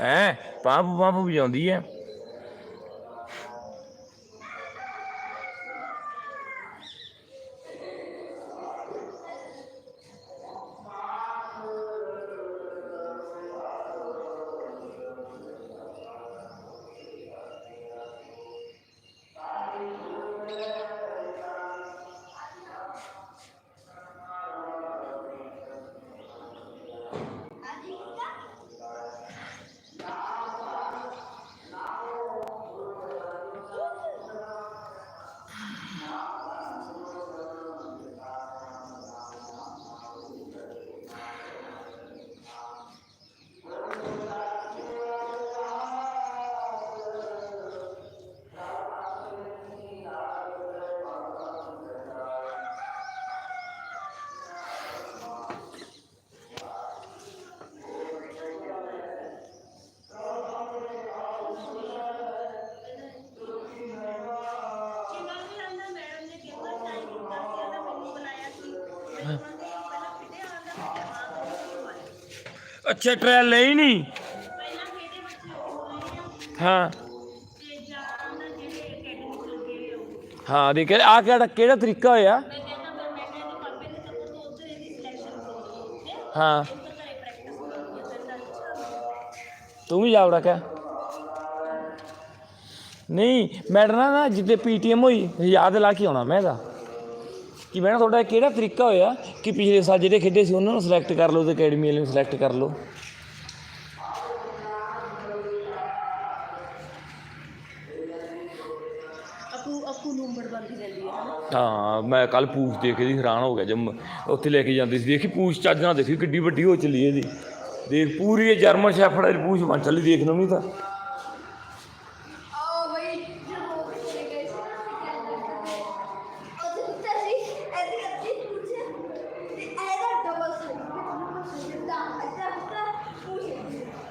ਹੈ pump pump ਵਜਾਉਂਦੀ ਹੈ। ਅੱਛਾ ਟ੍ਰਾਇਲ ਲਈ ਨਹੀਂ ਹਾਂ। ਹਾਂ, ਦੇਖ ਆ ਕਿਹੜਾ ਕਿਹੜਾ ਤਰੀਕਾ ਹੋਇਆ? ਹਾਂ। ਤੂੰ ਵੀ ਜਾਵੜਾ ਕਾ ਨਹੀਂ ਮੈਡਮ ਨਾ ਨਾ, ਜਿੱਦੇ ਪੀਟੀਐਮ ਹੋਈ, ਯਾਦ ਲਾ ਕੇ ਆਉਣਾ ਮੈਂ ਇਹਦਾ। ਕਿ ਮੈਂ ਨਾ ਤੁਹਾਡਾ ਕਿਹੜਾ ਤਰੀਕਾ ਹੋਇਆ ਕਿ ਪਿਛਲੇ ਸਾਲ ਜਿਹੜੇ ਖੇਡੇ ਸੀ ਉਹਨਾਂ ਨੂੰ ਸਿਲੈਕਟ ਕਰ ਲਓ ਤੇ ਅਕੈਡਮੀ ਵਾਲੇ ਨੂੰ ਸਿਲੈਕਟ ਕਰ ਲਓ? ਹੈ ਮੈਂ ਕੱਲ ਪੂਛ ਦੇਖ ਕੇ ਦੀ ਹੈਰਾਨ ਹੋ ਗਿਆ ਜਦ ਮ- ਉੱਥੇ ਲੈ ਕੇ ਜਾਂਦੇ ਸੀ। ਦੇਖੀ ਪੂਛ ਚੱਜ ਨਾਲ ਦੇਖੀ ਕਿੱਡੀ ਵੱਡੀ ਹੋ ਚੱਲੀ ਇਹਦੀ। ਦੇਖ ਪੂਰੀ ਇਹ ਜਰਮਨ ਸ਼ੈਫਰਡ ਦੀ ਪੂਛ ਬਣ ਚੱਲੀ ਦੇਖ ਨੂੰ ਨਹੀਂ ਤਾਂ।